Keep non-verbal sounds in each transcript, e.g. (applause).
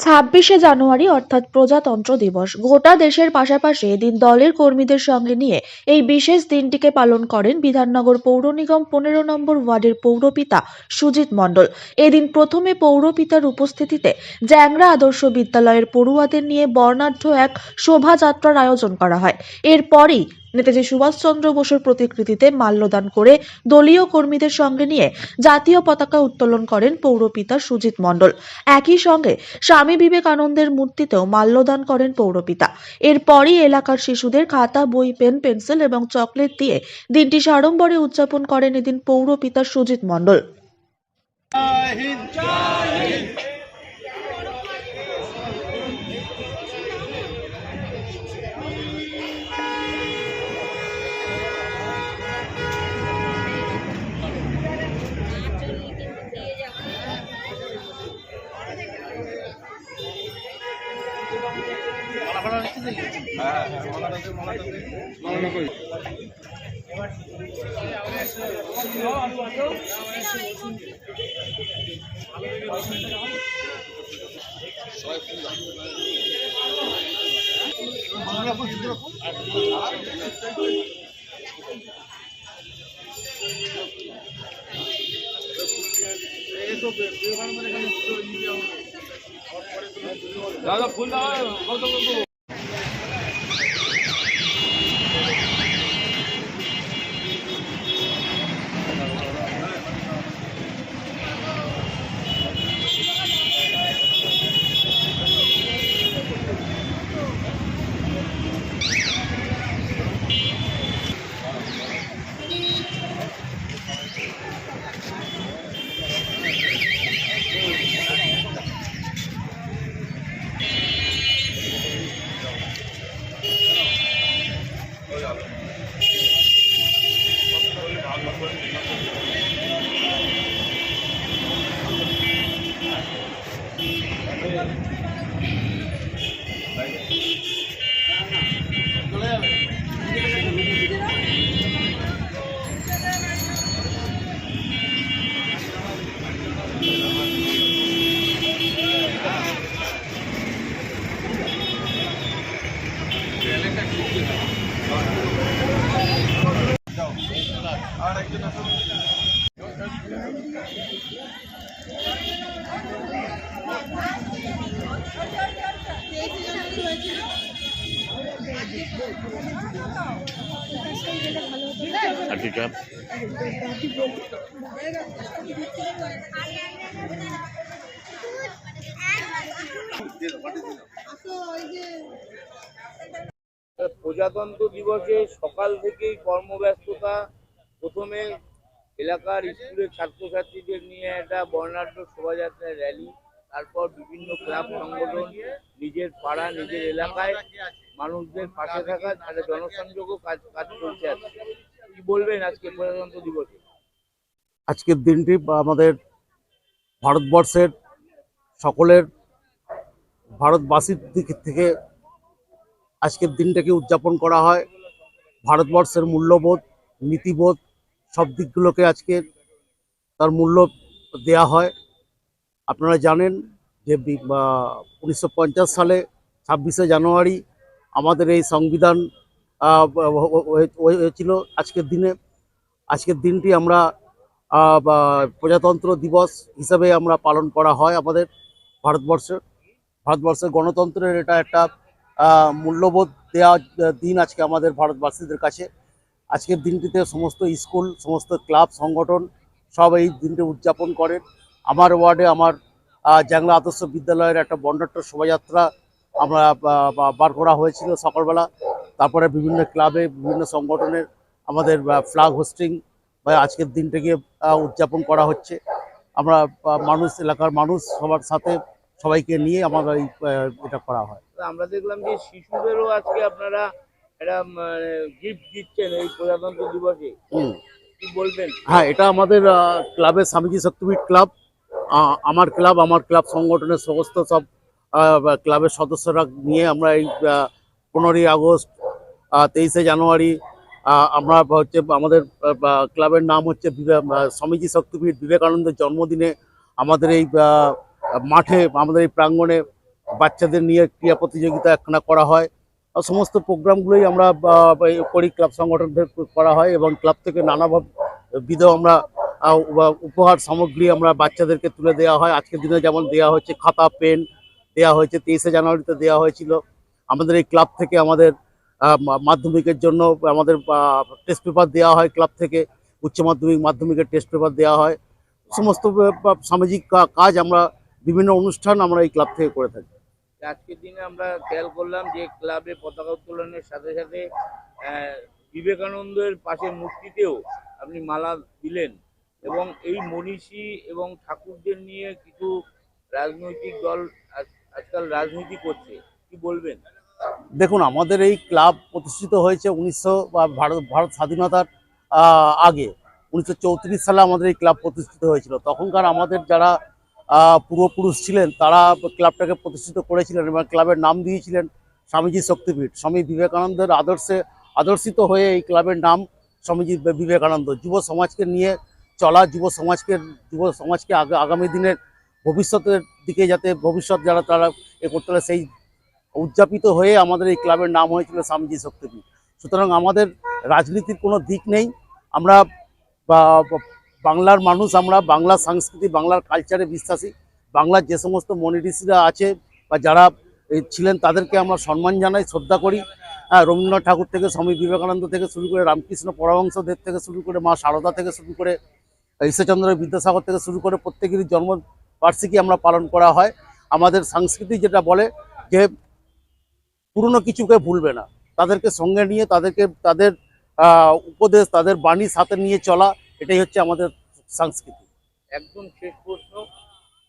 ছাব্বিশে জানুয়ারি অর্থাৎ প্রজাতন্ত্র দিবস। গোটা দেশের পাশাপাশি এদিন দলের কর্মীদের সঙ্গে নিয়ে এই বিশেষ দিনটিকে পালন করেন বিধাননগর পৌর নিগম পনেরো নম্বর ওয়ার্ডের পৌরপিতা সুজিত মণ্ডল। এদিন প্রথমে পৌরপিতার উপস্থিতিতে জ্যাংরা আদর্শ বিদ্যালয়ের পড়ুয়াদের নিয়ে বর্ণাঢ্য এক শোভাযাত্রার আয়োজন করা হয়। এরপরই নেতাজি সুভাষচন্দ্র বসুর প্রতিকৃতিতে মাল্যদান করে দলীয় কর্মীদের সঙ্গে নিয়ে জাতীয় পতাকা উত্তোলন করেন পৌরপিতা সুজিত মণ্ডল। একই সঙ্গে স্বামী বিবেকানন্দের মূর্তিতেও মাল্যদান করেন পৌরপিতা। এরপরই এলাকার শিশুদের খাতা, বই, পেন, পেন্সিল এবং চকলেট দিয়ে দিনটি সাড়ম্বরে উদযাপন করেন এদিন পৌরপিতা সুজিত মণ্ডল। দাদা ফুল দাও কত কত Thank. প্রজাতন্ত্র দিবসে সকাল থেকেই কর্মব্যস্ততা। প্রথমে এলাকার স্কুলের ছাত্রছাত্রীদের নিয়ে একটা বর্ণাঢ্য শোভাযাত্রা র্যালি, তারপর বিভিন্ন ক্লাব সংগঠন, নিজের পাড়া, নিজের এলাকায়। মানুষদের পাশে থাকা একটা জনসংযোগও কাজ কাজ চলছে আছে কি। বলবেন আজকে প্রজাতন্ত্র দিবসে? আজকের দিনটি আমাদের ভারতবর্ষের সকলের, ভারতবাসীর দিক থেকে আজকের দিনটাকে উদযাপন করা হয়। ভারতবর্ষের মূল্যবোধ, নীতিবোধ, সব দিকগুলোকে আজকে তার মূল্য দেয়া হয়। আপনারা জানেন যে উনিশশো পঞ্চাশ সালে ছাব্বিশে জানুয়ারি আমাদের এই সংবিধান হয়ে- হয়েছিল আজকের দিনে। আজকের দিনটি আমরা প্রজাতন্ত্র দিবস হিসাবে আমরা পালন করা হয় আমাদের ভারতবর্ষে। ভারতবর্ষের গণতন্ত্রের এটা একটা মূল্যবোধ দেওয়া দিন আজকে আমাদের ভারতবাসীদের কাছে। আজকের দিনটিতে সমস্ত স্কুল, সমস্ত ক্লাব, সংগঠন সব এই দিনটি উদযাপন করেন। আমার ওয়ার্ডে আমার জ্যাংলা আদর্শ বিদ্যালয়ের একটা বন্ডাট্য শোভাযাত্রা আমরা বার করা হয়েছিল সকালবেলা। তারপরে বিভিন্ন ক্লাবে বিভিন্ন সংগঠনের আমাদের ফ্ল্যাগ হোস্টিং বা আজকের দিনটাকে উদযাপন করা হচ্ছে। আমরা মানুষ এলাকার মানুষ সবার সাথে সবাইকে নিয়ে আমাদের এই এটা করা হয়। আমরা দেখলাম যে শিশুদেরও আজকে আপনারা একটা গিফট দিচ্ছেন এই প্রজাতন্ত্র দিবসে। কি বলবেন। হ্যাঁ এটা আমাদের ক্লাবের স্বামীজি শক্তিপীঠ ক্লাব। আমার ক্লাব আমার ক্লাব সংগঠনের সমস্ত সব ক্লাবের সদস্যরা নিয়ে আমরা এই পনেরোই আগস্ট তেইশে জানুয়ারি আমরা হচ্ছে আমাদের ক্লাবের নাম হচ্ছে স্বামীজি শক্তিপীঠ বিবেকানন্দের জন্মদিনে আমাদের এই মাঠে, আমাদের এই প্রাঙ্গণে বাচ্চাদের নিয়ে ক্রীড়া প্রতিযোগিতা একখানা করা হয়। সমস্ত প্রোগ্রামগুলোই আমরা করি ক্লাব সংগঠনদের করা হয় এবং ক্লাব থেকে নানাভাবে বিধ আমরা উপহার সামগ্রী আমরা বাচ্চাদেরকে তুলে দেওয়া হয়। আজকের দিনে যেমন দেওয়া হচ্ছে খাতা, পেন দেওয়া হয়েছে, তেইশে জানুয়ারিতে দেওয়া হয়েছিল। আমাদের এই ক্লাব থেকে আমাদের মাধ্যমিকের জন্য আমাদের টেস্ট পেপার দেওয়া হয় ক্লাব থেকে। উচ্চ মাধ্যমিক, মাধ্যমিকের টেস্ট পেপার দেওয়া হয়। সমস্ত সামাজিক কাজ আমরা, বিভিন্ন অনুষ্ঠান আমরা এই ক্লাব থেকে করে থাকি। আজকের দিনে আমরা খেয়াল করলাম যে ক্লাবে পতাকা উত্তোলনের সাথে সাথে বিবেকানন্দের পাশে মূর্তিতেও আপনি মালা দিলেন। এবং এই মনীষী এবং ঠাকুরদের নিয়ে কিছু রাজনৈতিক দল আজকাল রাজনীতি করছে, কি বলবেন? দেখুন, আমাদের এই ক্লাব প্রতিষ্ঠিত হয়েছে উনিশশো, বা ভারত ভারত স্বাধীনতার আগে। উনিশশো চৌত্রিশ সালে আমাদের এই ক্লাব প্রতিষ্ঠিত হয়েছিল। তখনকার আমাদের যারা পূর্বপুরুষ ছিলেন, তারা ক্লাবটাকে প্রতিষ্ঠিত করেছিলেন এবং ক্লাবের নাম দিয়েছিলেন স্বামীজি শক্তিপীঠ। স্বামী বিবেকানন্দের আদর্শে আদর্শিত হয়ে এই ক্লাবের নাম স্বামীজি বিবেকানন্দ। যুব সমাজকে নিয়ে চলা, যুব সমাজকে যুব সমাজকে আগামী দিনের ভবিষ্যতের দিকে যাতে ভবিষ্যৎ যারা তারা এ করতে পারে, সেই উদযাপিত হয়ে আমাদের এই ক্লাবের নাম হয়েছিল স্বামীজি শক্তিপীঠ। সুতরাং আমাদের রাজনীতির কোনো দিক নেই। আমরা বাংলার মানুষ, আমরা বাংলার সংস্কৃতি, বাংলার কালচারে বিশ্বাসী। বাংলার যে সমস্ত মনিঋষিরা আছে বা যারা ছিলেন, তাদেরকে আমরা সম্মান জানাই, শ্রদ্ধা করি। হ্যাঁ রবীন্দ্রনাথ ঠাকুর থেকে, স্বামী বিবেকানন্দ থেকে শুরু করে রামকৃষ্ণ পরমহংসদেব থেকে শুরু করে মা সারদা থেকে শুরু করে, ঈশ্বরচন্দ্র বিদ্যাসাগর থেকে শুরু করে প্রত্যেকেরই জন্মবার্ষিকী আমরা পালন করা হয়। আমাদের সংস্কৃতি যেটা বলে যে পুরনো কিছুকে ভুলবে না। তাদেরকে সঙ্গে নিয়ে, তাদেরকে, তাদের উপদেশ, তাদের বাণী সাথে নিয়ে চলা, এটাই হচ্ছে আমাদের সংস্কৃতি। একদম শেষ প্রশ্ন।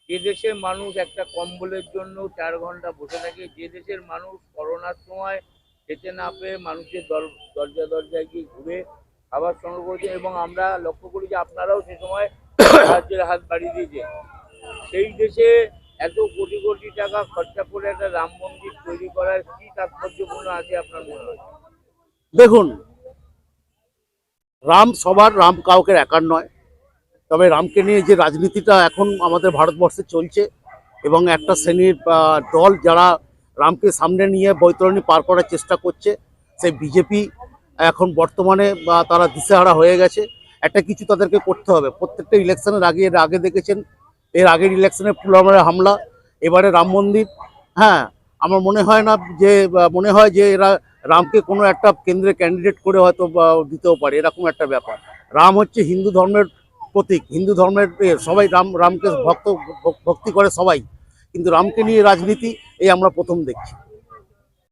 যে দেশের মানুষ একটা কম্বলের জন্য চার ঘণ্টা বসে থাকে, যে দেশের মানুষ করোনার সময় খেতে না পেয়ে মানুষের দর- দরজা দরজায় গিয়ে ঘুরে খাবার সংগ্রহ করেছেন এবং আমরা লক্ষ্য করি যে আপনারাও সে সময় (coughs) সাহায্যের হাত বাড়িয়ে দিয়েছেন সেই দেশে এত কোটি কোটি টাকা খরচা করে একটা রাম মন্দির তৈরি করার কি তাৎপর্যপূর্ণ আছে আপনার মনে হয়? দেখুন, রাম সবার, রাম কাউকে একার নয়। তবে রামকে নিয়ে যে রাজনীতিটা এখন আমাদের ভারতবর্ষে চলছে এবং একটা শ্রেণির দল যারা রামকে সামনে নিয়ে বৈতরণী পার করার চেষ্টা করছে, সেই বিজেপি এখন বর্তমানে তারা দিশেহারা হয়ে গেছে। একটা কিছু তাদেরকে করতে হবে। প্রত্যেকটা ইলেকশনের আগে আগে দেখেছেন এর আগের ইলেকশনে পুলওয়ামার হামলা, এবারে রাম মন্দির। হ্যাঁ আমার মনে হয় না যে মনে হয় যে এরা রামকে কোনো একটা কেন্দ্রে ক্যান্ডিডেট করে হয়তো দিতেও পারে, এরকম একটা ব্যাপার। রাম হচ্ছে হিন্দু ধর্মের প্রতীক, হিন্দু ধর্মের সবাই রাম, রামকে ভক্ত, ভক্তি করে সবাই। কিন্তু রামকে নিয়ে রাজনীতি, এই আমরা প্রথম দেখছি।